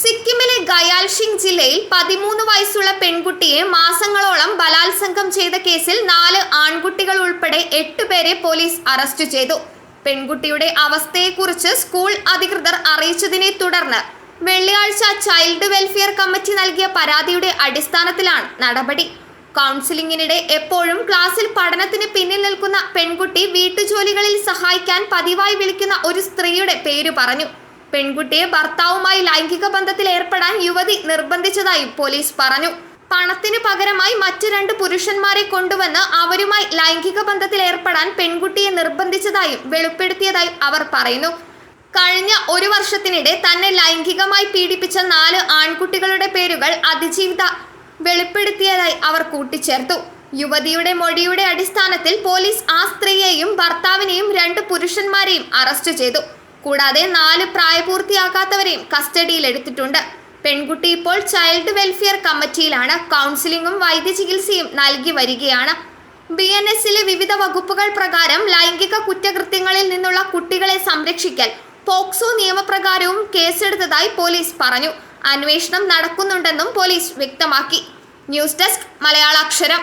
സിക്കിമിലെ ഗയാൽഷിംഗ് ജില്ലയിൽ പതിമൂന്ന് വയസ്സുള്ള പെൺകുട്ടിയെ മാസങ്ങളോളം ബലാത്സംഗം ചെയ്ത കേസിൽ നാല് ആൺകുട്ടികൾ ഉൾപ്പെടെ എട്ട് പേരെ പോലീസ് അറസ്റ്റ് ചെയ്തു. പെൺകുട്ടിയുടെ അവസ്ഥയെക്കുറിച്ച് സ്കൂൾ അധികൃതർ അറിയിച്ചതിനെ തുടർന്ന് വെള്ളിയാഴ്ച ചൈൽഡ് വെൽഫെയർ കമ്മിറ്റി നൽകിയ പരാതിയുടെ അടിസ്ഥാനത്തിലാണ് നടപടി. കൗൺസിലിംഗിനിടെ എപ്പോഴും ക്ലാസ്സിൽ പഠനത്തിന് പിന്നിൽ നിൽക്കുന്ന പെൺകുട്ടി വീട്ടുജോലികളിൽ സഹായിക്കാൻ പതിവായി വിളിക്കുന്ന ഒരു സ്ത്രീയുടെ പേര് പറഞ്ഞു. പെൺകുട്ടിയെ ഭർത്താവുമായി ലൈംഗിക ബന്ധത്തിൽ ഏർപ്പെടാൻ യുവതി നിർബന്ധിച്ചതായി പോലീസ് പറഞ്ഞു. പണത്തിന് പകരമായി മറ്റു രണ്ട് പുരുഷന്മാരെ കൊണ്ടുവന്ന് അവരുമായി ലൈംഗിക ബന്ധത്തിൽ ഏർപ്പെടാൻ പെൺകുട്ടിയെ നിർബന്ധിച്ചതായും വെളിപ്പെടുത്തിയതായും അവർ പറയുന്നു. കഴിഞ്ഞ ഒരു വർഷത്തിനിടെ തന്നെ ലൈംഗികമായി പീഡിപ്പിച്ച നാല് ആൺകുട്ടികളുടെ പേരുകൾ അതിജീവിത വെളിപ്പെടുത്തിയതായി അവർ കൂട്ടിച്ചേർത്തു. യുവതിയുടെ മൊഴിയുടെ അടിസ്ഥാനത്തിൽ പോലീസ് ആ സ്ത്രീയെയും ഭർത്താവിനെയും രണ്ട് പുരുഷന്മാരെയും അറസ്റ്റ് ചെയ്തു. കൂടാതെ നാല് പ്രായപൂർത്തിയാകാത്തവരെയും കസ്റ്റഡിയിലെടുത്തിട്ടുണ്ട് പെൺകുട്ടി ഇപ്പോൾ ചൈൽഡ് വെൽഫെയർ കമ്മിറ്റിയിലാണ്. കൗൺസിലിംഗും വൈദ്യചികിത്സയും നൽകി വരികയാണ്. ബി എൻ എസിലെ വിവിധ വകുപ്പുകൾ പ്രകാരം ലൈംഗിക കുറ്റകൃത്യങ്ങളിൽ നിന്നുള്ള കുട്ടികളെ സംരക്ഷിക്കൽ പോക്സോ നിയമപ്രകാരവും കേസെടുത്തതായി പോലീസ് പറഞ്ഞു. അന്വേഷണം നടക്കുന്നുണ്ടെന്നും പോലീസ് വ്യക്തമാക്കി. News desk Malayalaksharam.